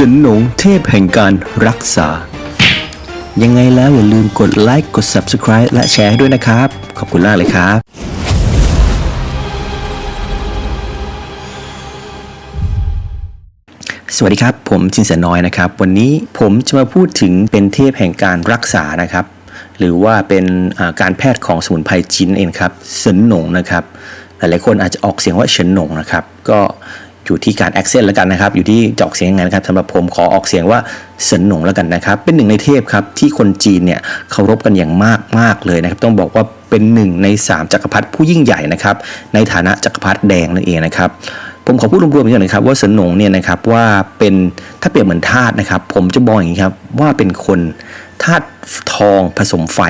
สนหนงเทพแห่งการรักษา ยังไงแล้วอย่าลืมกดไลค์กด Subscribe และแชร์ให้ด้วยนะครับ ขอบคุณมากเลยครับสวัสดีครับ ผมจินแสน้อยนะครับ วันนี้ผมจะมาพูดถึงเป็นเทพแห่งการรักษานะครับ หรือว่าเป็นการแพทย์ของสมุนไพรจีนเองครับเซินหนงนะครับ หลายๆคนอาจจะออกเสียงว่าเฉินหนงนะครับ ก็ อยู่ที่การ accent แล้วกันนะครับ อยู่ที่จะออกเสียงยังไงนะครับสำหรับผมขอออกเสียงว่าเซินหนงแล้วกันนะครับ เป็นหนึ่งในเทพครับที่คนจีนเนี่ยเคารพกันอย่างมากมากเลยนะครับ ต้องบอกว่าเป็นหนึ่งในสามจักรพรรดิผู้ยิ่งใหญ่นะครับในฐานะจักรพรรดิแดงนั่นเองนะครับผมขอพูดรวมๆอย่างหนึงครับว่าเสินหนงเนี่ยนะครับว่าเป็นถ้าเปรียบเหมือนธาตุนะครับ ผมจะบอกอย่างนี้ครับว่าเป็นคนธาตุทองผสมไฟ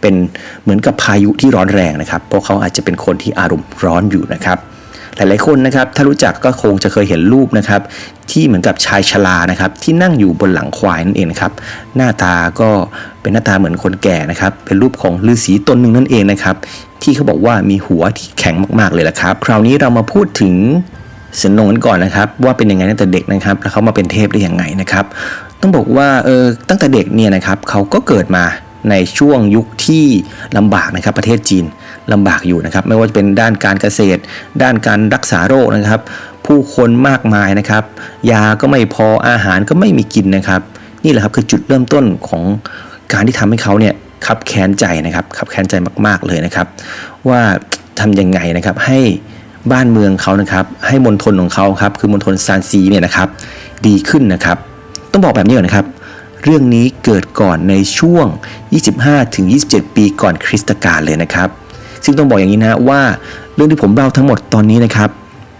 เป็นเหมือนกับพายุที่ร้อนแรงนะครับ เพราะเขาอาจจะเป็นคนที่อารมณ์ร้อนอยู่นะครับ หลายๆคนนะครับถ้ารู้จักก็คงจะเคยเห็นรูปนะครับที่เหมือนกับชายชรานะครับที่นั่งอยู่บนหลังควายนั่นเองครับหน้าตาก็เป็นหน้าตาเหมือนคนแก่นะครับเป็นรูปของฤาษีตนหนึ่งนั่นเองนะครับที่เขาบอกว่ามีหัวที่แข็งมากๆเลยละครับคราวนี้เรามาพูดถึงเสนงกันก่อนนะครับว่าเป็นยังไงตั้งแต่เด็กนะครับแล้วเขามาเป็นเทพได้ยังไงนะครับต้องบอกว่าเออตั้งแต่เด็กเนี่ยนะครับเขาก็เกิดมาในช่วงยุคที่ลำบากนะครับประเทศจีน ลำบากอยู่นะครับไม่ว่าจะเป็นด้านการเกษตร ด้านการรักษาโรคนะครับ ผู้คนมากมายนะครับ ยาก็ไม่พออาหารก็ไม่มีกินนะครับ นี่แหละครับคือจุดเริ่มต้นของการที่ทำให้เขาเนี่ยขับแค้นใจนะครับขับแค้นใจมาก ๆเลยนะครับ ว่าทำยังไงนะครับให้บ้านเมืองเขานะครับ ให้มณฑลของเขาครับคือมณฑลซานซีเนี่ยนะครับ ดีขึ้นนะครับ ต้องบอกแบบนี้ก่อนนะครับ เรื่องนี้เกิดก่อนในช่วง 25-27 ปีก่อนคริสตกาลเลยนะครับ ซึ่งต้องบอกอย่างนี้นะว่าเรื่องที่ผมเล่าทั้งหมดตอนนี้นะครับ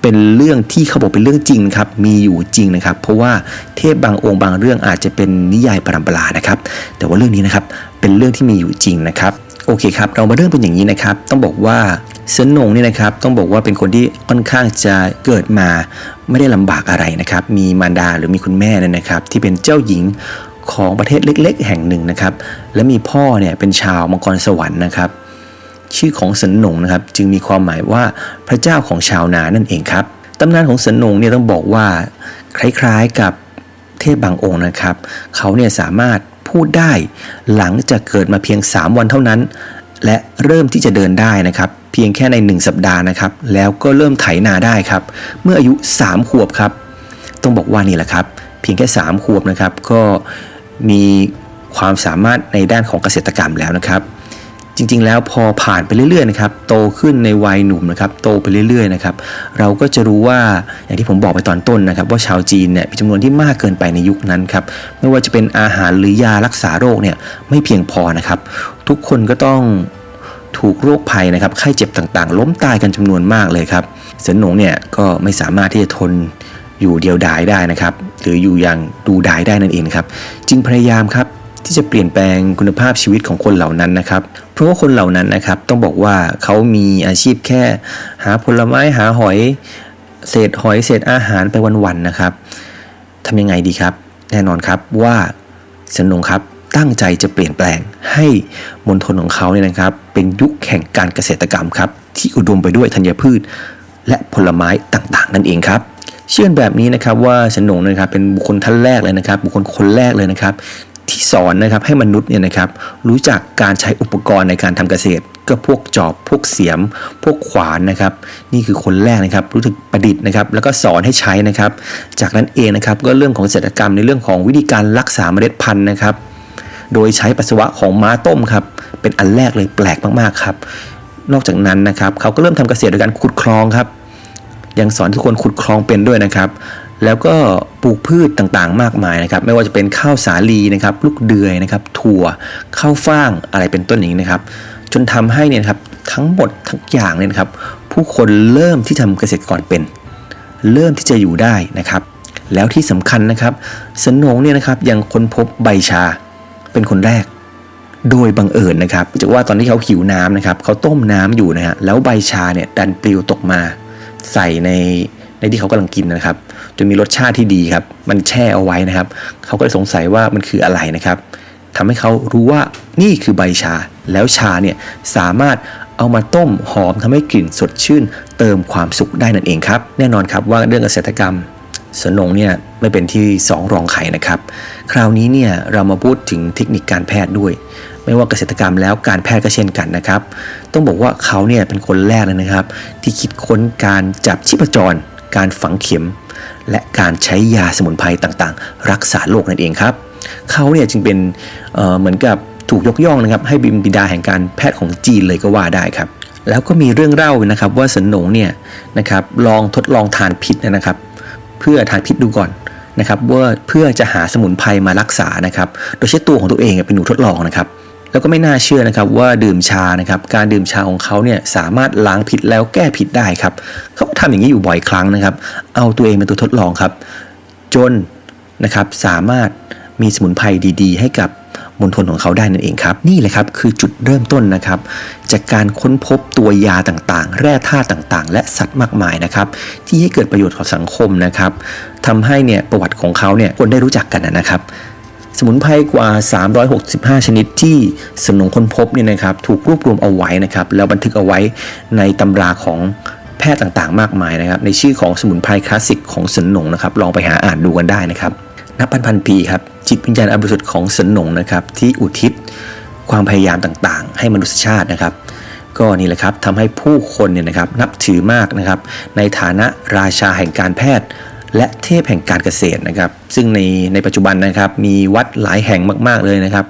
เป็นเรื่องที่เขาบอกเป็นเรื่องจริงครับมีอยู่จริงนะครับ เพราะว่าเทพบางองค์บางเรื่องอาจจะเป็นนิยายปรัมปรานะครับ แต่ว่าเรื่องนี้นะครับเป็นเรื่องที่มีอยู่จริงนะครับโอเคครับเรามาเริ่มเป็นอย่างนี้นะครับ ต้องบอกว่าเซนนงเนี่ยนะครับต้องบอกว่าเป็นคนที่ค่อนข้างจะเกิดมาไม่ได้ลำบากอะไรนะครับ มีมารดาหรือมีคุณแม่เนี่ยนะครับ ที่เป็นเจ้าหญิงของประเทศเล็ก ๆ แห่งหนึ่งนะครับ และมีพ่อเนี่ยเป็นชาวมังกรสวรรค์นะครับ ชื่อของสินหนงนะครับจึงมีความหมายว่าพระเจ้าของชาวนานั่นเองครับตำนานของสินหนงเนี่ยต้องบอกว่าคล้ายๆกับเทพบางองค์นะครับ เขาเนี่ยสามารถพูดได้หลังจากเกิดมาเพียง 3 วันเท่านั้น และเริ่มที่จะเดินได้นะครับ เพียงแค่ใน 1 สัปดาห์นะครับ แล้วก็เริ่มไถนาได้ครับ เมื่ออายุ 3 ขวบครับ ต้องบอกว่านี่แหละครับ เพียงแค่ 3 ขวบนะครับ ก็มีความสามารถในด้านของเกษตรกรรมแล้วนะครับ ริงๆ แล้วพอผ่านไปเรื่อยๆนะครับโตขึ้นในวัยหนุ่มนะครับโตไปเรื่อยๆนะครับเราก็จะรู้ว่าอย่างที่ผมบอกไปตอนต้นนะครับ ว่าชาวจีนเนี่ยมีจำนวนที่มากเกินไปในยุคนั้นครับไม่ว่าจะเป็นอาหารหรือยารักษาโรคเนี่ยไม่เพียงพอนะครับ ทุกคนก็ต้องถูกโรคภัยนะครับไข้เจ็บต่างๆ ล้มตายกันจำนวนมากเลยครับเสินหนงเนี่ยก็ไม่สามารถที่จะทนอยู่เดียวดายได้นะครับ หรืออยู่อย่างดูดายได้นั่นเองครับ จึงพยายามครับ ที่จะเปลี่ยนแปลงคุณภาพชีวิตของคนเหล่านั้นนะครับ เพราะว่าคนเหล่านั้นนะครับต้องบอกว่าเขามีอาชีพแค่ หาผลไม้หาหอยเศษหอยเศษอาหารไปวันๆนะครับทำยังไงดีครับ แน่นอนครับว่าสนงครับตั้งใจจะเปลี่ยนแปลงให้มณฑลของเขาเนี่ยนะครับ เป็นยุคแห่งการเกษตรกรรมครับ ที่อุดมไปด้วยธัญพืช และผลไม้ต่างๆ นั่นเองครับ เชื่อแบบนี้นะครับว่าสนงนะครับเป็นบุคคลท่านแรกเลยนะครับ บุคคลคนแรกเลยนะครับ ที่สอนนะครับให้มนุษย์เนี่ยนะครับรู้จักการใช้อุปกรณ์ในการทำเกษตร ก็พวกจอบพวกเสียม พวกขวานนะครับ นี่คือคนแรกนะครับ รู้ถึกประดิษฐ์นะครับ แล้วก็สอนให้ใช้นะครับ จากนั้นเองนะครับก็เรื่องของเกษตรกรรมในเรื่องของวิธีการรักษาเมล็ดพันธุ์นะครับ โดยใช้ปัสสาวะของม้าต้มครับเป็นอันแรกเลยแปลกมากๆครับ นอกจากนั้นนะครับเขาก็เริ่มทำเกษตรโดยการขุดคลองครับยังสอนทุกคนขุดคลองเป็นด้วยนะครับ แล้วก็ปลูกพืชต่างๆ มากมายนะครับ ไม่ว่าจะเป็นข้าวสาลีนะครับ ลูกเดือยนะครับ ถั่วข้าวฟ่างอะไรเป็นต้นอย่างนี้นะครับ จนทำให้เนี่ยครับทั้งหมดทั้งอย่างเนี่ยครับ ผู้คนเริ่มที่ทำเกษตรกรเป็น เริ่มที่จะอยู่ได้นะครับ แล้วที่สำคัญนะครับสนงเนี่ยนะครับยังค้นพบใบชาเป็นคนแรกโดยบังเอิญนะครับจากว่าตอนที่เขาหิวน้ำนะครับเขาต้มน้ำอยู่นะฮะแล้วใบชาเนี่ยดันปลิวตกมา ใส่ในในที่เขากำลังกินนะครับ จนมีรสชาติที่ดีครับ มันแช่เอาไว้นะครับ เขาก็เลยสงสัยว่ามันคืออะไรนะครับทำให้เขารู้ว่านี่คือใบชา แล้วชาเนี่ยสามารถเอามาต้มหอมทำให้กลิ่นสดชื่น เติมความสุขได้นั่นเองครับ แน่นอนครับว่าเรื่องเกษตรกรรมสนงเนี่ยไม่เป็นที่สองรองใครนะครับ คราวนี้เนี่ยเรามาพูดถึงเทคนิคการแพทย์ด้วย ไม่ว่าเกษตรกรรมแล้วการแพทย์ก็เช่นกันนะครับ ต้องบอกว่าเขาเนี่ยเป็นคนแรกเลยนะครับ ที่คิดค้นการจับชีพจร การฝังเข็ม และการใช้ยาสมุนไพรต่างๆ รักษาโรคนั่นเองครับเขาเนี่ยจึงเป็นเเหมือนกับถูกยกย่องนะครับให้เป็นบิดาแห่งการแพทย์ของจีนเลยก็ว่าได้ครับ แล้วก็มีเรื่องเล่านะครับว่าสนหนงเนี่ยนะครับลองทดลองทานพิษนะครับ เพื่อทานพิษดูก่อนนะครับว่าเพื่อจะหาสมุนไพรมารักษานะครับ โดยใช้ตัวของตัวเองเป็นหนูทดลองนะครับ แล้วก็ไม่น่าเชื่อนะครับว่าดื่มชานะครับการดื่มชาของเขาเนี่ยสามารถล้างพิษแล้วแก้พิษได้ครับเขาก็ทำอย่างนี้อยู่บ่อยครั้งนะครับ เอาตัวเองเป็นตัวทดลองครับ จนนะครับสามารถมีสมุนไพรดี ๆ ให้กับมณฑลของเขาได้นั่นเองครับ นี่แหละครับคือจุดเริ่มต้นนะครับ จากการค้นพบตัวยาต่างๆ แร่ธาตุต่างๆ และสัตว์มากมายนะครับ ที่ให้เกิดประโยชน์ต่อสังคมนะครับทำให้เนี่ยประวัติของเขาเนี่ยคนได้รู้จักกันนะครับ สมุนไพรกว่า 365 ชนิดที่สนงค้นพบเนี่ยนะครับถูกรวบรวมเอาไว้นะครับแล้วบันทึกเอาไว้ในตำราของแพทย์ต่างๆ มากมายนะครับในชื่อของสมุนไพรคลาสสิกของสนหนงนะครับลองไปหาอ่านดูกันได้นะครับนับพันพันๆปีครับจิตวิญญาณอันบริสุทธิ์ของสนหนงนะครับที่อุทิศความพยายามต่างๆ ให้มนุษยชาตินะครับก็นี่แหละครับทำให้ผู้คนเนี่ยนะครับนับถือมากนะครับในฐานะราชาแห่งการแพทย์ และเทพแห่งการเกษตรนะครับ ซึ่งในในปัจจุบันนะครับมีวัดหลายแห่งมาก ๆเลยนะครับ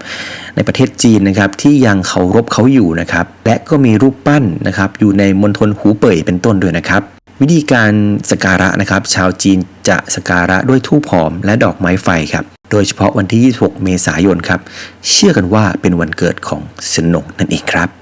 ในประเทศจีนนะครับที่ยังเคารพเขาอยู่นะครับ และก็มีรูปปั้นนะครับอยู่ในมณฑลหูเป่ยเป็นต้นด้วยนะครับวิธีการสกการะนะครับ ชาวจีนจะสกการะด้วยธูปหอมและดอกไม้ไฟครับ โดยเฉพาะวันที่ 26 เมษายนครับ เชื่อกันว่าเป็นวันเกิดของสนงนั่นเองครับ